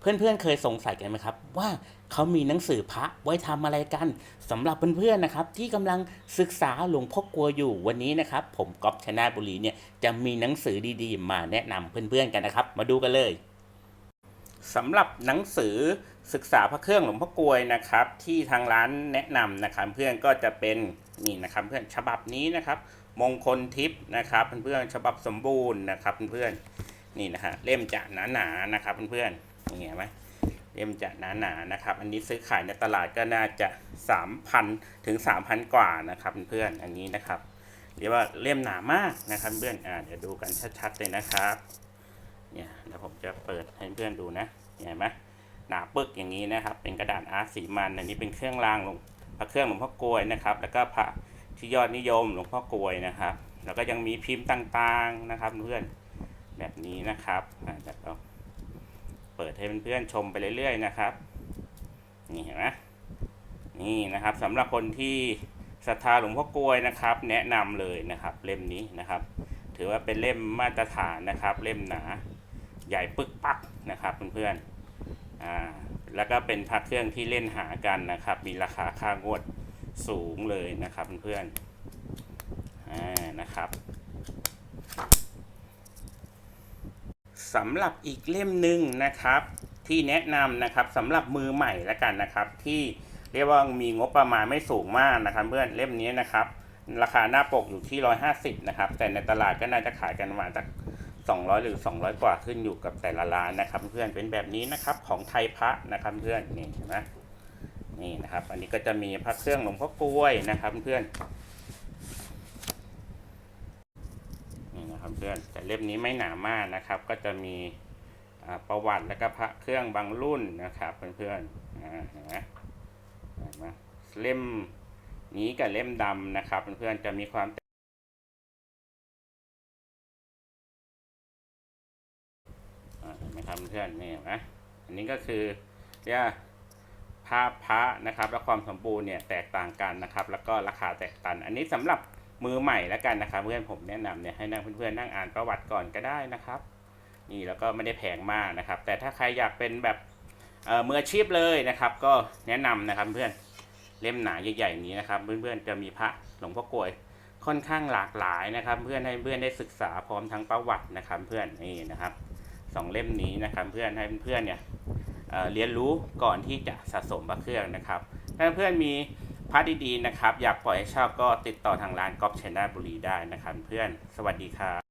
เพื่อนๆเคยสงสัยกันไหมครับ ว่าเขามีหนังสือพระไว้ทำอะไรกันสำหรับเพื่อนๆนะครับ ที่กำลังศึกษาหลวงพ่อกลัวอยู่วันนี้นะครับ ผมก๊อฟชนะบุรีเนี่ยจะมีหนังสือดีๆ มาแนะนำเพื่อนๆกันนะครับ มาดูกันเลยสำหรับหนังสือศึกษาพระเครื่องหลวงพ่อกลวยนะครับ ที่ทางร้านแนะนำนะครับ เพื่อนก็จะเป็นนี่นะครับ เพื่อนฉบับนี้นะครับ มงคลทิพย์นะครับ เพื่อนๆฉบับสมบูรณ์นะครับ เพื่อนๆนี่นะฮะเล่มจะหนาๆนะครับ เพื่อนๆ นี่เห็นไหมเล่มจะหนาๆนะครับ อันนี้ซื้อขายในตลาดก็น่าจะ 3,000 ถึง 3,000 กว่านะครับเพื่อนอันนี้นะครับเรียกว่าเล่มหนามากนะครับเพื่อนอ่าเดี๋ยวดูกันชัดๆเลยนะครับเนี่ยเดี๋ยวผมจะเปิดให้เพื่อนดูนะเห็นไหมหนาปึกอย่างนี้นะครับ เป็นกระดาษอาร์ตสีมันอันนี้เป็นเครื่องรางหลวงพระเครื่องหลวงพ่อกลวยนะครับ แล้วก็พระที่ยอดนิยมหลวงพ่อกลวยนะครับ แล้วก็ยังมีพิมพ์ต่างๆนะครับ เพื่อนแบบนี้นะครับอ่าเดี๋ยว เปิดให้เพื่อนๆชมไปเรื่อยๆนะครับ นี่เห็นไหมนี่นะครับสำหรับคนที่ศรัทธาหลวงพ่อกลวยนะครับ แนะนำเลยนะครับ เล่มนี้นะครับ ถือว่าเป็นเล่มมาตรฐานนะครับ เล่มหนาใหญ่ปึกปักนะครับเพื่อนๆอ่าแล้วก็เป็นพระเครื่องที่เล่นหากันนะครับ มีราคาค่างวดสูงเลยนะครับเพื่อนๆอ่านะครับ สำหรับอีกเล่มหนึ่งนะครับ ที่แนะนำนะครับสำหรับมือใหม่แล้วกันนะครับ ที่เรียกว่ามีงบประมาณไม่สูงมากนะครับ เพื่อนเล่มนี้นะครับ ราคาหน้าปกอยู่ที่ 150 นะครับ แต่ในตลาดก็น่าจะขายกันประมาณจาก200 หรือ 200 กว่าขึ้นอยู่กับแต่ละร้านนะครับ เพื่อนเป็นแบบนี้นะครับของไทยพระนะครับเพื่อนนี่เห็นไหมนี่นะครับ อันนี้ก็จะมีพระเครื่องหลวงพ่อกล้วยนะครับ เพื่อน นะครับเพื่อนแต่เล่มนี้ไม่หนามากนะครับ ก็จะมีประวัติและก็พระเครื่องบางรุ่นนะครับเพื่อนๆเห็นไหมเห็นไหมเล่มนี้กับเล่มดำนะครับเพื่อนๆจะมีความเห็นไหมครับเพื่อนนี่เห็นไหมอันนี้ก็คือเรียกว่าภาพพระนะครับ และความสมบูรณ์เนี่ยแตกต่างกันนะครับ แล้วก็ราคาแตกต่างอันนี้สำหรับ มือใหม่แล้วกันนะครับ เพื่อนผมแนะนำเนี่ยให้นั่งเพื่อนๆนั่งอ่านประวัติก่อนก็ได้นะครับ นี่แล้วก็ไม่ได้แพงมากนะครับ แต่ถ้าใครอยากเป็นแบบเอ่อมืออาชีพเลยนะครับ ก็แนะนำนะครับเพื่อนเล่มหนาใหญ่ๆนี้นะครับ เพื่อนๆจะมีพระหลวงพ่อกลวยค่อนข้างหลากหลายนะครับ เพื่อนให้เพื่อนได้ศึกษาพร้อมทั้งประวัตินะครับเพื่อนนี่นะครับสองเล่มนี้นะครับ เพื่อนให้เพื่อนเนี่ยเเรียนรู้ก่อนที่จะสะสมพระเครื่องนะครับ ถ้าเพื่อนมี พระดีๆนะครับ อยากปล่อยให้เช่าก็ติดต่อทางร้านก๊อฟชนะบุรีได้นะครับเพื่อน สวัสดีครับ